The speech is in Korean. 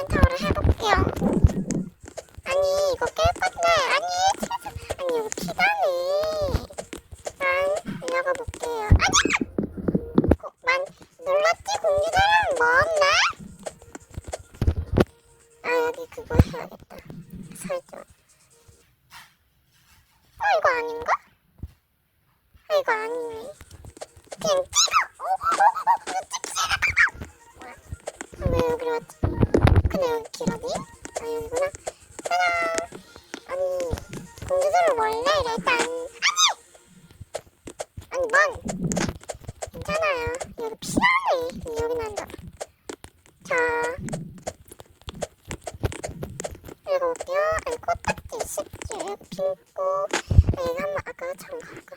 인벤토를 해볼게요. 아니 이거 깰 건데 아니 아니 이거 피다네. 난 올라가 볼게요. 아니 어, 만 눌렀지 공기자랑 뭐없네? 아 여기 그거 해야겠다. 설정. 아 이거 아닌가? 아 이거 아니네. 띵 찍어. 오오오 찍지. 왜 여기로 왔지? 근데 여기 길어지? 아 여기구나? 짜잔! 아니 공주들을 원래 이랬다 아니! 아니 뭔? 괜찮아요. 여기 필요해 여기 난다. 자. 읽어볼게요. 아니 코딱지? 10줄 빈고 아, 이거 한번 아까처럼 갈까